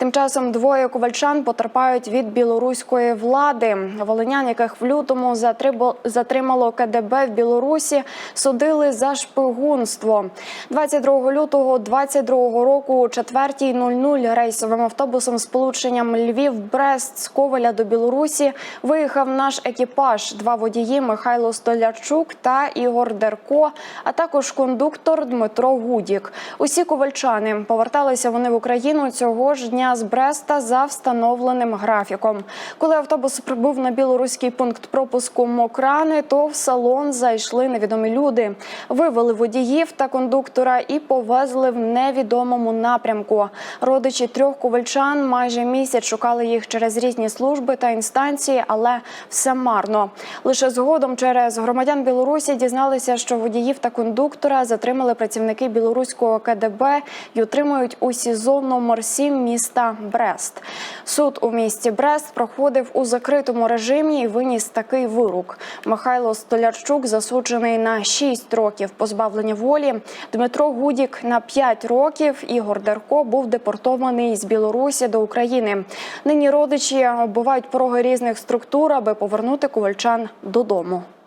Тим часом двоє ковальчан потерпають від білоруської влади. Волинян, яких в лютому затримало КДБ в Білорусі, судили за шпигунство. 22 лютого 22 року о 4.00 рейсовим автобусом з полученням Львів-Брест з Ковеля до Білорусі виїхав наш екіпаж. Два водії Михайло Столярчук та Ігор Дерко, а також кондуктор Дмитро Гудік. Усі ковальчани поверталися вони в Україну цього ж дня з Бреста за встановленим графіком. Коли автобус прибув на білоруський пункт пропуску Мокрани, то в салон зайшли невідомі люди, вивели водіїв та кондуктора і повезли в невідомому напрямку. Родичі трьох ковальчан майже місяць шукали їх через різні служби та інстанції, але все марно. Лише згодом через громадян Білорусі дізналися, що водіїв та кондуктора затримали працівники білоруського КДБ і утримують у СІЗО номер 7 міста Брест. Суд у місті Брест проходив у закритому режимі і виніс такий вирок. Михайло Столярчук засуджений на 6 років позбавлення волі. Дмитро Гудік на 5 років. Ігор Дерко був депортований з Білорусі до України. Нині родичі оббивають пороги різних структур, аби повернути ковальчан додому.